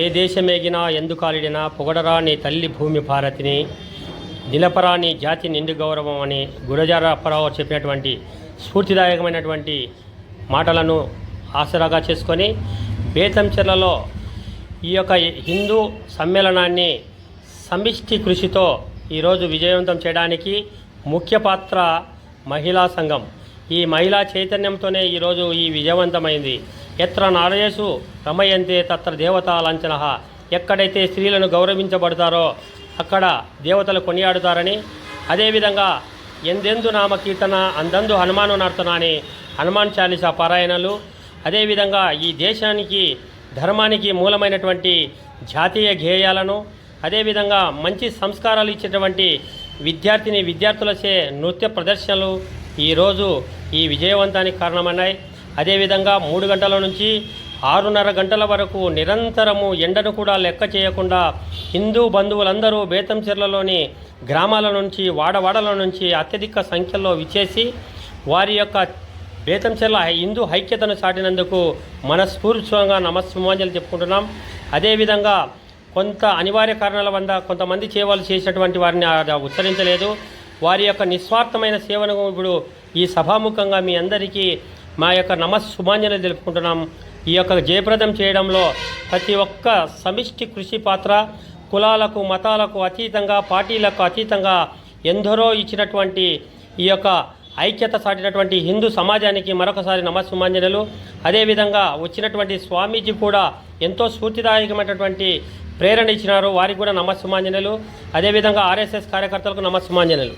ఏ దేశమేగినా ఎందుకాలిడినా పొగడరా నీ తల్లి భూమి భారతిని నిలపరా నీ జాతి నిండు గౌరవం అని గురజార అప్పారావు చెప్పినటువంటి స్ఫూర్తిదాయకమైనటువంటి మాటలను ఆసరాగా చేసుకొని బేతంచెర్లలో ఈ యొక్క హిందూ సమ్మేళనాన్ని సమిష్టి కృషితో ఈరోజు విజయవంతం చేయడానికి ముఖ్య పాత్ర మహిళా సంఘం. ఈ మహిళా చైతన్యంతోనే ఈరోజు ఈ విజయవంతమైంది. ఎత్ర నారయేసు రమయంతే తత్ర దేవతా లాంఛన. ఎక్కడైతే స్త్రీలను గౌరవించబడతారో అక్కడ దేవతలు కొనియాడుతారని అదేవిధంగా ఎందెందు నామ కీర్తన అందందు హనుమాను నర్తన అని హనుమాన్ చాలీస పారాయణలు అదేవిధంగా ఈ దేశానికి ధర్మానికి మూలమైనటువంటి జాతీయ గేయాలను అదేవిధంగా మంచి సంస్కారాలు ఇచ్చేటువంటి విద్యార్థిని విద్యార్థులచే నృత్య ప్రదర్శనలు ఈరోజు ఈ విజయవంతానికి కారణమన్నాయి. అదేవిధంగా మూడు గంటల నుంచి ఆరున్నర గంటల వరకు నిరంతరము ఎండను కూడా లెక్క చేయకుండా హిందూ బంధువులందరూ బేతంచెర్లలోని గ్రామాల నుంచి వాడవాడల నుంచి అత్యధిక సంఖ్యలో విచ్చేసి వారి యొక్క బేతంచెర్ల హిందూ ఐక్యతను చాటినందుకు మనస్ఫూర్తిగా నమస్సుమాంజలు చెప్పుకుంటున్నాం. అదేవిధంగా కొంత అనివార్య కారణాల వల్ల కొంతమంది సేవలు చేసినటువంటి వారిని ఉచ్చరించలేదు. వారి యొక్క నిస్వార్థమైన సేవను ఇప్పుడు ఈ సభాముఖంగా మీ అందరికీ మా యొక్క నమస్సుమాంజలు తెలుపుకుంటున్నాం. ఈ యొక్క జయప్రదం చేయడంలో ప్రతి ఒక్క సమిష్టి కృషి పాత్ర కులాలకు మతాలకు అతీతంగా పార్టీలకు అతీతంగా ఎందరో ఇచ్చినటువంటి ఈ యొక్క ఐక్యత సాటినటువంటి హిందూ సమాజానికి మరొకసారి నమస్సుమాంజనలు. అదేవిధంగా వచ్చినటువంటి స్వామీజీ కూడా ఎంతో స్ఫూర్తిదాయకమైనటువంటి ప్రేరణ ఇచ్చినారు. వారికి కూడా నమస్సుమాంజనలు. అదేవిధంగా ఆర్ఎస్ఎస్ కార్యకర్తలకు నమస్సుమాంజనలు.